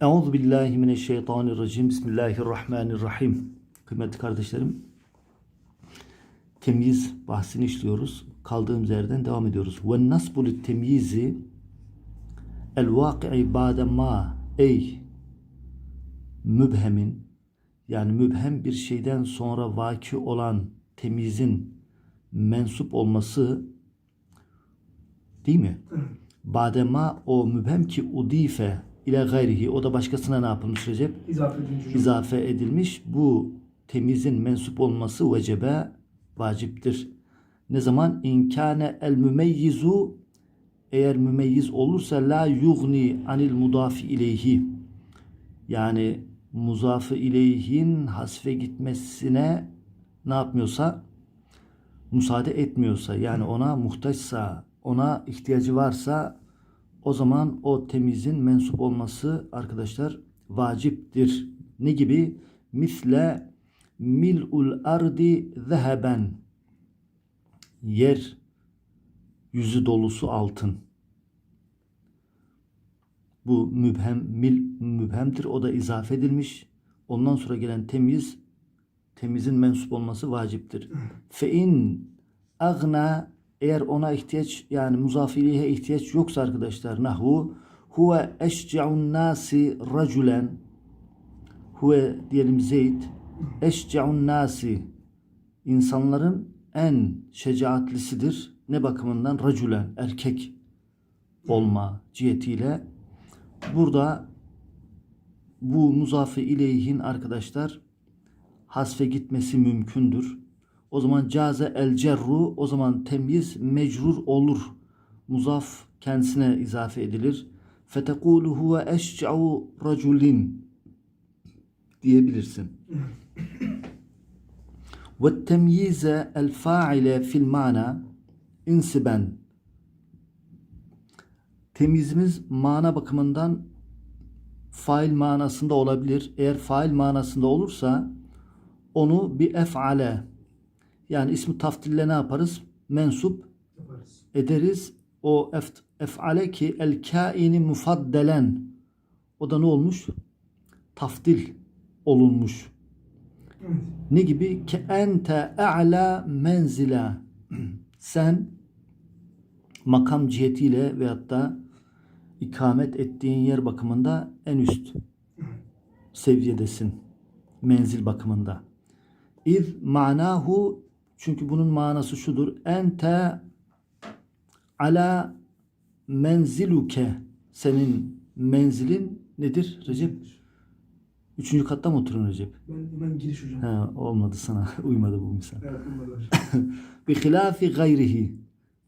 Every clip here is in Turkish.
Euzu billahi mineşşeytanirracim. Bismillahirrahmanirrahim. Kıymetli kardeşlerim, temyiz bahsini işliyoruz. Kaldığımız yerden devam ediyoruz. Ve nasbu lit temyizi el vaki'i ba'de ma ey mübhemin yani mübhem bir şeyden sonra vaki olan temyizin mensup olması değil mi? Badema o mübhem ki udife ile gayrihi o da başkasına ne yapılmış Recep? İzafe edilmiş. izafe edilmiş. Bu temizin mensup olması vecebe vaciptir. Ne zaman inkâne el mümeyyizu eğer mümeyyiz olursa la yugni anil mudafi ileyhi yani muzafı ileyhin hasfe gitmesine ne yapmıyorsa müsaade etmiyorsa yani ona muhtaçsa ona ihtiyacı varsa o zaman o temizin mensup olması arkadaşlar vaciptir. Ne gibi? Misle mil'ul ardi zeheben yer yüzü dolusu altın. Bu mübhem mil mübhemdir. O da izafe edilmiş. Ondan sonra gelen temiz temizin mensup olması vaciptir. Fe in agna eğer ona ihtiyaç yani muzafiliye ihtiyaç yoksa arkadaşlar nahu huve eşce'un nasi raculen huve diyelim Zeyd eşce'un nasi insanların en şecaatlisidir. Ne bakımından? Raculen erkek olma cihetiyle burada bu muzafi ileyhin arkadaşlar hasfe gitmesi mümkündür. O zaman caze el cerru o zaman temyiz mecrur olur. Muzaf kendisine izafe edilir. Fetekulu huve eşce'u raculin diyebilirsin. Ve temyize el faile fil mana insiben temizimiz mana bakımından fail manasında olabilir. Eğer fail manasında olursa onu bir ef'ale yani ismi taftille ne yaparız? Mensup Yaparız. ederiz. O ef, ef'ale ki el kaini mufaddelen o da ne olmuş? Taftil olunmuş. Evet. Ne gibi? Ke ente a'la menzila. Sen makam cihetiyle veyahut da ikamet ettiğin yer bakımında en üst seviyedesin. Menzil bakımında. İz manahu çünkü bunun manası şudur. Ente ala menziluke senin menzilin nedir Recep? Üçüncü katta mı oturuyorsun Recep? Ben hemen giriş hocam. Ha, olmadı sana. Uymadı bu misal. Evet var. Bi hilafi gayrihi.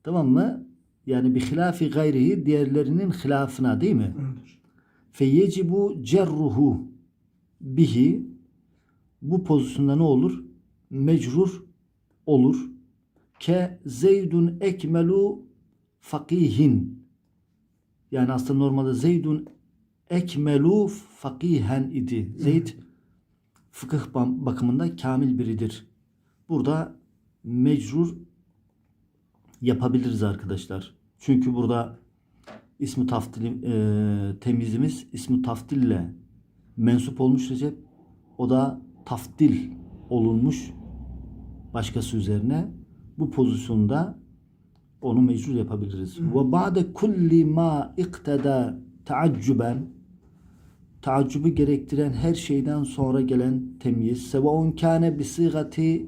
Tamam mı? Yani bi hilafi gayrihi diğerlerinin hilafına değil mi? Evet. Fe yecibu cerruhu bihi bu pozisyonda ne olur? Mecrur olur. Ke zeydun ekmelu fakihin. Yani aslında normalde zeydun ekmelu fakihen idi. Zeyd fıkıh bakımında kamil biridir. Burada mecrur yapabiliriz arkadaşlar. Çünkü burada ismi taftil e, temizimiz ismi taftille mensup olmuş Recep. O da taftil olunmuş başkası üzerine. Bu pozisyonda onu mecrur yapabiliriz. Ve ba'de kulli ma ikteda taaccuben taaccubu gerektiren her şeyden sonra gelen temyiz sevaun kâne bi sigati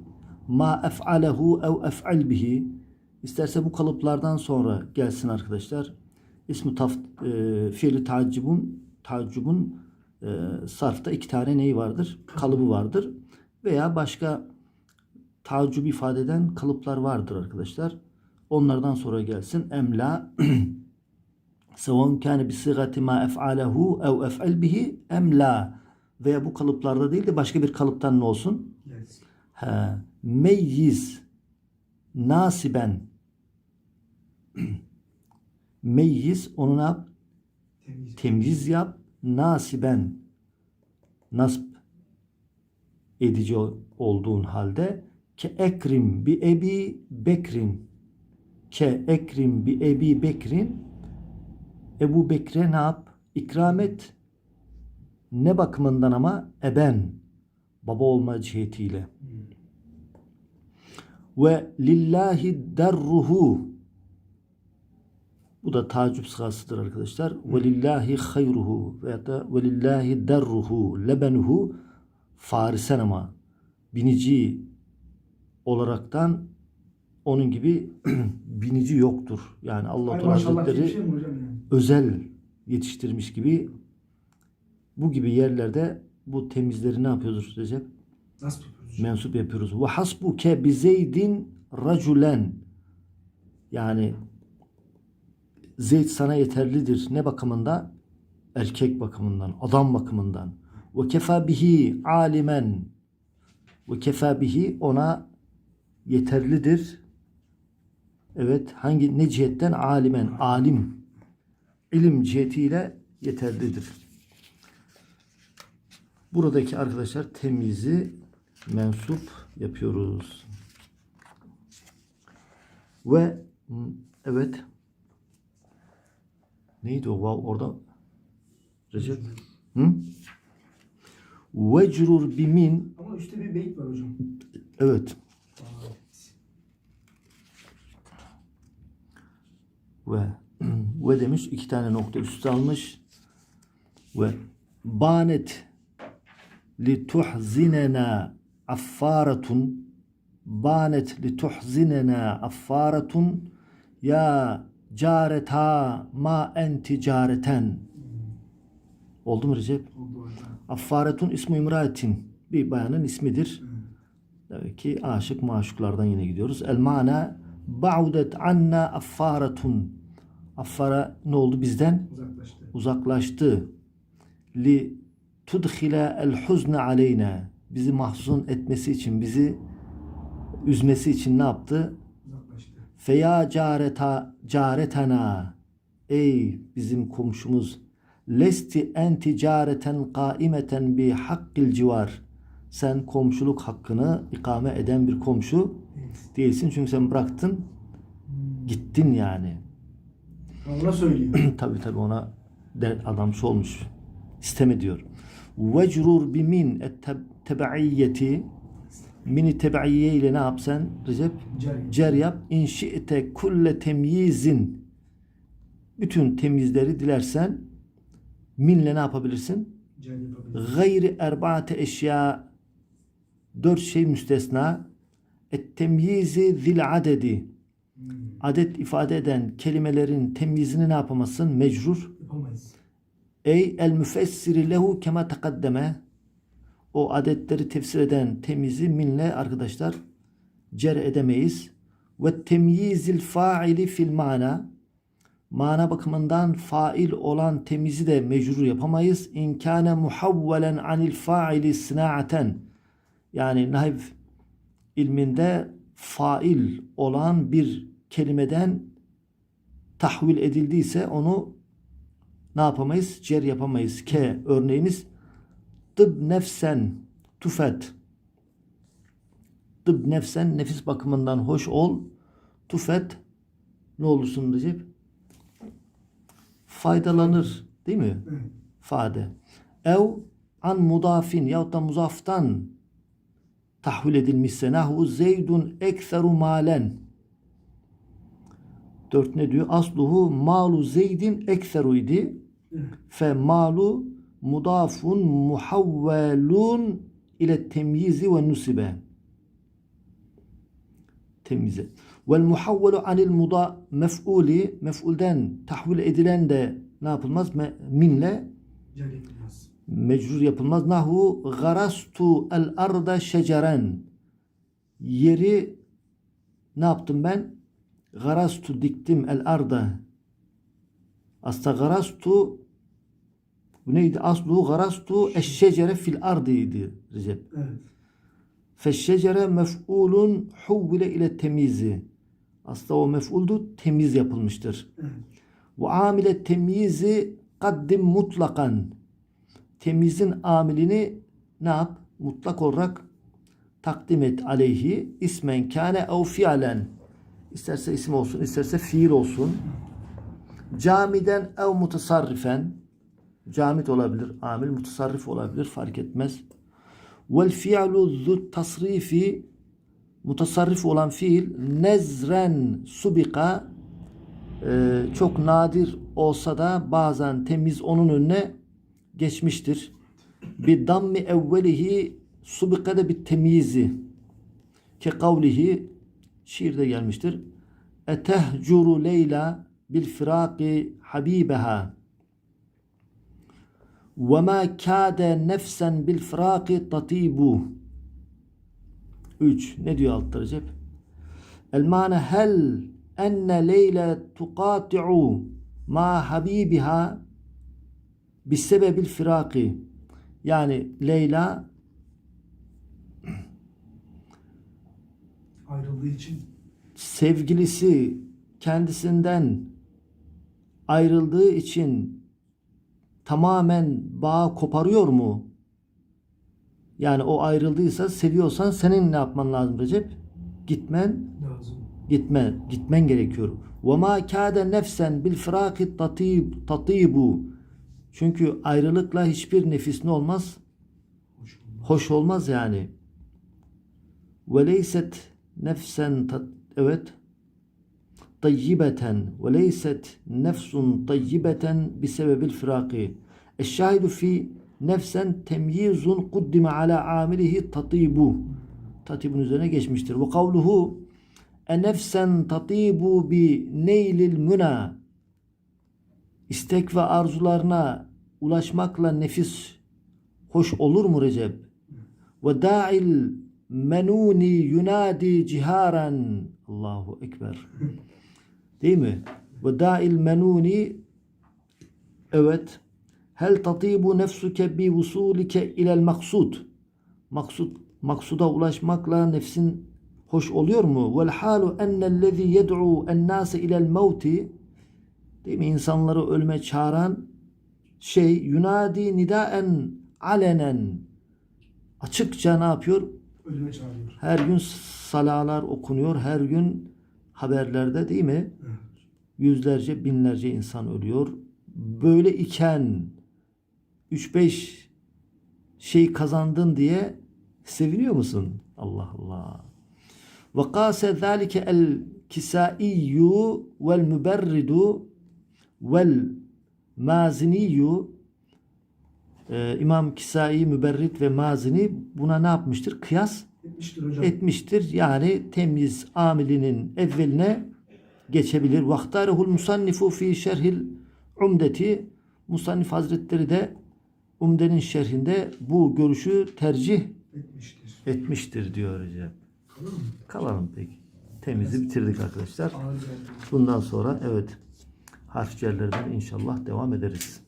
ma ef'alehu ev ef'al bihi isterse bu kalıplardan sonra gelsin arkadaşlar. İsmi taf e, fiili taaccubun taaccubun e, sarfta iki tane neyi vardır? Kalıbı vardır. Veya başka taaccub ifade eden kalıplar vardır arkadaşlar. Onlardan sonra gelsin. Emla Sevan kâne bi sigati ma ef'alehu ev ef'al bihi em la veya bu kalıplarda değil de başka bir kalıptan ne olsun? Yes. He, meyyiz nasiben meyyiz onu ne yap? Temiz. Temyiz yap. Nasiben nasp edici ol- olduğun halde ke ekrim bi ebi bekrin ke ekrim bi ebi bekrin Ebu Bekre ne yap? İkram et. Ne bakımından ama? Eben. Baba olma cihetiyle. Ve lillahi derruhu. Bu da tacip sıgasıdır arkadaşlar. Ve lillahi hayruhu veyahut da ve lillahi derruhu lebenuhu farisen ama binici olaraktan onun gibi binici yoktur. Yani Allah Teala Hazretleri şey yani? özel yetiştirmiş gibi bu gibi yerlerde bu temizleri ne yapıyoruz Recep? Nasıl yapıyoruz mensup yapıyoruz. Ve hasbuke bi Zeydin raculen yani Zeyd sana yeterlidir. Ne bakımında? Erkek bakımından, adam bakımından. Ve kefa bihi alimen ve kefa bihi ona yeterlidir. Evet, hangi ne cihetten? Alimen, alim. ilim cihetiyle yeterlidir. Buradaki arkadaşlar temizi mensup yapıyoruz. Ve evet neydi o vav orada Recep? Hı? Vecrur bimin Ama üstte bir beyt var hocam. evet ve ve demiş iki tane nokta üstü almış ve banet li tuhzinena affaratun banet li tuhzinena affaratun ya careta ma enti careten oldu mu Recep? Affaretun ismi imraetin bir bayanın ismidir. Demek ki aşık maşuklardan yine gidiyoruz. El mana ba'udet anna affaretun. Affara ne oldu bizden? Uzaklaştı. Uzaklaştı. Li tudhile el huzne aleyna. Bizi mahzun etmesi için, bizi üzmesi için ne yaptı? Uzaklaştı. Feya careta caretena. Ey bizim komşumuz. Lesti en ticareten kaimeten bi hakkil civar. Sen komşuluk hakkını ikame eden bir komşu değilsin. Çünkü sen bıraktın, gittin yani. Ona söylüyor. tabi tabi ona de adamsı olmuş. İsteme diyor. Vecrur bimin et tebaiyyeti mini tebaiye ile ne yap sen Recep? Cari. Cer yap. İnşi'te kulle temyizin bütün temyizleri dilersen minle ne yapabilirsin? Gayri erbaate eşya dört şey müstesna et temyizi zil adedi. Adet ifade eden kelimelerin temyizini ne yapamazsın? Mecrur. Yapamayız. Ey el müfessiri lehu kema takaddeme o adetleri tefsir eden temizi minle arkadaşlar cer edemeyiz. Ve temyizil faili fil mana mana bakımından fail olan temizi de mecrur yapamayız. İnkâne muhavvelen anil faili sınaaten yani nahiv ilminde fail olan bir kelimeden tahvil edildiyse onu ne yapamayız? Cer yapamayız. Ke örneğimiz tıb nefsen tufet. Tıb nefsen nefis bakımından hoş ol. Tufet ne olursun Recep? Faydalanır. Değil mi? Evet. Fade. Ev an mudafin yahut da muzaftan tahvil edilmişse nahu zeydun ekseru malen. Dört ne diyor? Asluhu malu zeydin ekseru idi. Fe malu mudafun muhavvelun ile temyizi ve nusibe. Temyize. Vel muhavvelu anil muda mef'uli mef'ulden tahvil edilen de ne yapılmaz? Me- minle mecrur yapılmaz. Nahu garastu el arda şeceren. Yeri ne yaptım ben? Garastu diktim el arda. Aslında garastu bu neydi? Aslu garastu eşşecere fil ardıydı Recep. Evet. Feşşecere mef'ulun huvvile ile temizi. Aslında o mef'uldu temiz yapılmıştır. Evet. Bu amile temyizi kaddim mutlakan. Temyizin amilini ne yap? Mutlak olarak takdim et aleyhi ismen kâne ev fialen. İsterse isim olsun, isterse fiil olsun. Camiden ev mutasarrifen. camit olabilir, amil mutasarrif olabilir fark etmez. Vel fi'lu zu tasrifi mutasarrif olan fiil nezren subika e, çok nadir olsa da bazen temiz onun önüne geçmiştir. Bir dammi evvelihi subikada bir temizi ke kavlihi şiirde gelmiştir. Etehcuru Leyla bil firaki habibeha ve ma kâde nefsen bil firaki tatibu 3. Ne diyor altta Recep? El mane hel enne Leyla tuqati'u ma habibiha bisebebil firaki yani Leyla Ayrıldığı için sevgilisi kendisinden ayrıldığı için tamamen bağ koparıyor mu? Yani o ayrıldıysa seviyorsan senin ne yapman lazım Recep? Gitmen, lazım. gitme, gitmen gerekiyor. Ve ma kâde nefsen bil firâki tatîb tatîbu. Çünkü ayrılıkla hiçbir nefis ne olmaz? Hoş olmaz. Hoş olmaz yani. Ve leyset nefsen tat, evet tayyibeten ve leyset nefsun tayyibeten bi sebebil firaki. Eşşahidu fi nefsen temyizun kuddime ala amilihi tatibu. Tatibun üzerine geçmiştir. Ve kavluhu e nefsen tatibu bi neylil müna. İstek ve arzularına ulaşmakla nefis hoş olur mu Recep? Ve da'il menuni yunadi ciharan. Allahu Ekber. Değil mi? Ve da'il menuni evet hel tatibu nefsuke bi vusulike ilel maksud. Maksud maksuda ulaşmakla nefsin hoş oluyor mu? Vel halu ennellezî yed'u ennâse ilel mevti değil mi? İnsanları ölüme çağıran şey yunadi nidaen alenen açıkça ne yapıyor? Ölüme çağırıyor. Her gün salalar okunuyor. Her gün haberlerde değil mi? Evet. Yüzlerce, binlerce insan ölüyor. Böyle iken 3-5 şey kazandın diye seviniyor musun? Allah Allah. Ve kâse zâlike el kisâiyyü vel müberridu vel maziniyyü Ee, İmam Kisai, Müberrit ve Mazini buna ne yapmıştır? Kıyas Etmiştir hocam. etmiştir. Yani temyiz amilinin evveline geçebilir. Vaktarehul musannifu fi şerhil umdeti Musannif Hazretleri de Umde'nin şerhinde bu görüşü tercih Etmiştir. etmiştir diyor. Kalır mı? Kalalım peki. Temizi bitirdik arkadaşlar. Bundan sonra evet harf cerlerden inşallah devam ederiz.